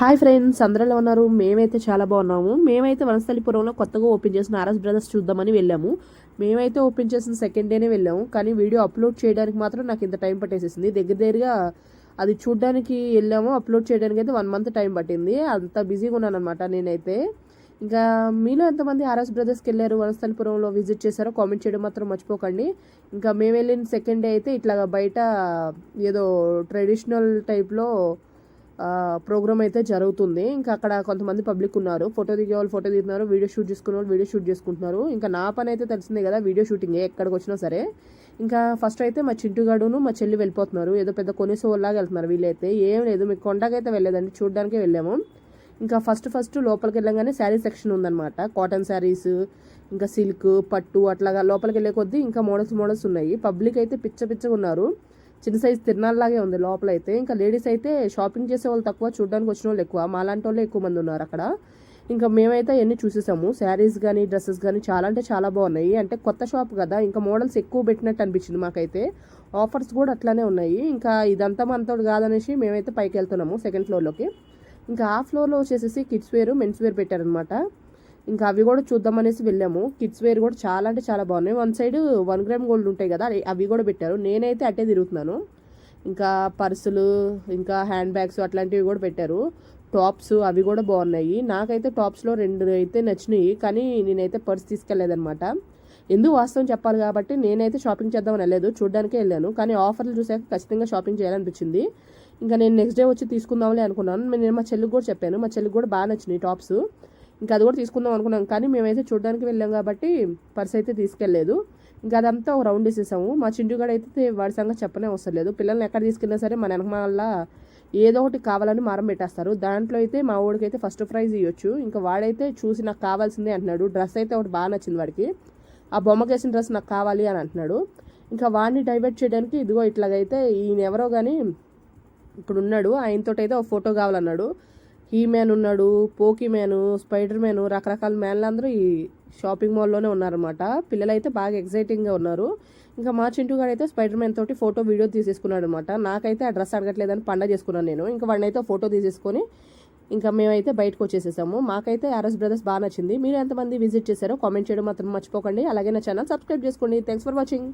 Hi friends అందరూ ఉన్నారు? మేమైతే చాలా బాగున్నాము. మేమైతే వనస్థలిపురంలో కొత్తగా ఓపెన్ చేసిన ఆర్ఎస్ బ్రదర్స్ చూద్దామని వెళ్ళాము. మేమైతే ఓపెన్ చేసిన సెకండ్ డేనే వెళ్ళాము. కానీ వీడియో అప్లోడ్ చేయడానికి మాత్రం నాకు ఇంత టైం పట్టేసేసింది. దగ్గర దగ్గరగా అది చూడడానికి వెళ్ళాము. అప్లోడ్ చేయడానికి అయితే వన్ మంత్ టైం పట్టింది. అంత బిజీగా ఉన్నాను అనమాట నేనైతే. ఇంకా మీలో ఎంతమంది ఆర్ఎస్ బ్రదర్స్కి వెళ్ళారు? వనస్థలిపురంలో విజిట్ చేశారో కామెంట్ చేయడం మాత్రం మర్చిపోకండి. ఇంకా మేము వెళ్ళిన సెకండ్ డే అయితే ఇట్లా బయట ఏదో ట్రెడిషనల్ టైప్లో ప్రోగ్రామ్ అయితే జరుగుతుంది. ఇంకా అక్కడ కొంతమంది పబ్లిక్ ఉన్నారు. ఫోటో దిగే వాళ్ళు ఫోటో దిగుతున్నారు వీడియో షూట్ చేసుకునే వాళ్ళు వీడియో షూట్ చేసుకుంటున్నారు. ఇంకా నా పని అయితే తెలిసిందే కదా వీడియో షూటింగ్ ఎక్కడికి వచ్చినా సరే. ఇంకా ఫస్ట్ అయితే మా చింటుగాడును మా చెల్లి వెళ్ళిపోతున్నారు. ఏదో పెద్ద కొనేసోలాగా వెళ్తున్నారు వీళ్ళైతే. ఏం లేదు మీకు కొండకైతే వెళ్ళలేదండి చూడడానికి వెళ్ళాము. ఇంకా ఫస్ట్ ఫస్ట్ లోపలికి వెళ్ళగానే శారీ సెక్షన్ ఉందన్నమాట. కాటన్ శారీస్ ఇంకా సిల్క్ పట్టు అట్లాగా లోపలికి వెళ్ళే కొద్దీ ఇంకా మోడల్స్ మోడల్స్ ఉన్నాయి. పబ్లిక్ అయితే పిచ్చ పిచ్చగా ఉన్నారు. చిన్న సైజ్ తిరణాలలాగే ఉంది లోపల అయితే ఇంకా లేడీస్ అయితే షాపింగ్ చేసే వాళ్ళు తక్కువ చూడడానికి వచ్చిన వాళ్ళు ఎక్కువ మాలాంటి వాళ్ళు ఎక్కువ మంది ఉన్నారు అక్కడ. ఇంకా మేమైతే అవన్నీ చూసేసాము. శారీస్ కానీ డ్రెస్సెస్ కానీ చాలా అంటే చాలా బాగున్నాయి. అంటే కొత్త షాప్ కదా ఇంకా మోడల్స్ ఎక్కువ పెట్టినట్టు అనిపించింది మాకైతే. ఆఫర్స్ కూడా అట్లానే ఉన్నాయి. ఇంకా ఇదంతా మనతో కాదనేసి మేమైతే పైకి వెళ్తున్నాము సెకండ్ ఫ్లోర్లోకి. ఇంకా ఆ ఫ్లోర్లో వచ్చేసేసి కిడ్స్ వేర్ మెన్స్ వేర్ పెట్టారనమాట ఇంకా అవి కూడా చూద్దామనేసి వెళ్ళాము. కిడ్స్ వేర్ కూడా చాలా అంటే చాలా బాగున్నాయి. One side one gram gold ఉంటాయి కదా అవి కూడా పెట్టారు. నేనైతే అట్టే తిరుగుతున్నాను. ఇంకా పర్సులు ఇంకా హ్యాండ్ బ్యాగ్స్ అట్లాంటివి కూడా పెట్టారు. టాప్స్ అవి కూడా బాగున్నాయి. నాకైతే టాప్స్లో రెండు అయితే నచ్చినాయి కానీ నేనైతే పర్స్ తీసుకెళ్ళేదనమాట ఎందుకు వాస్తవం చెప్పాలి కాబట్టి నేనైతే షాపింగ్ చేద్దామని వెళ్ళలేదు. చూడడానికే వెళ్ళాను. కానీ ఆఫర్లు చూసాక ఖచ్చితంగా షాపింగ్ చేయాలనిపించింది. ఇంకా నేను నెక్స్ట్ డే వచ్చి తీసుకుందాంలే అనుకున్నాను. నేను మా చెల్లికి కూడా చెప్పాను. మా చెల్లికి కూడా బాగా నచ్చినాయి టాప్స్ ఇంకా అది కూడా తీసుకుందాం అనుకున్నాం. కానీ మేమైతే చూడడానికి వెళ్ళాం కాబట్టి పర్స్ అయితే తీసుకెళ్ళలేదు. ఇంకా అదంతా ఒక రౌండ్ వేసేసాము. మా చింటుగాడు అయితే వాడి సంగతి చెప్పనే అవసరం లేదు. పిల్లల్ని ఎక్కడ తీసుకెళ్ళినా సరే మన వెనక ఏదో ఒకటి కావాలని మారం పెట్టేస్తారు. దాంట్లో అయితే మా వాడికి అయితే ఫస్ట్ ప్రైజ్ ఇవ్వచ్చు. ఇంకా వాడైతే చూసి నాకు కావాల్సిందే అంటున్నాడు. డ్రెస్ అయితే ఒకటి బాగా నచ్చింది వాడికి. ఆ బొమ్మకేసిన డ్రెస్ నాకు కావాలి అని అంటున్నాడు. ఇంకా వాడిని డైవర్ట్ చేయడానికి ఇదిగో ఇట్లాగైతే ఈయన ఎవరో కానీ ఇక్కడ ఉన్నాడు ఆయనతోటి అయితే ఒక ఫోటో కావాలన్నాడు. హీ మ్యాన్ ఉన్నాడు పోకీ మ్యాను స్పైడర్ మ్యాను రకరకాల మ్యాన్లు అందరూ ఈ షాపింగ్ మాల్లోనే ఉన్నారనమాట పిల్లలు అయితే బాగా ఎక్సైటింగ్గా ఉన్నారు. ఇంకా మా చింటూ గారు అయితే స్పైడర్ మ్యాన్ తోటి ఫోటో వీడియో తీసేసుకున్నాడు అనమాట నాకైతే ఆ డ్రెస్ అడగట్లేదని పండగ చేసుకున్నాను నేను. ఇంకా వాడిని అయితే ఫోటో తీసేసుకొని ఇంకా మేమైతే బయటకు వచ్చేసేసాము. మాకైతే ఆర్ఎస్ బ్రదర్స్ బాగా నచ్చింది. మీరు ఎంతమంది విజిట్ చేశారో కామెంట్ చేయడం మాత్రం మర్చిపోకండి. అలాగే నా ఛానల్ సబ్స్క్రైబ్ చేసుకోండి. Thanks for watching.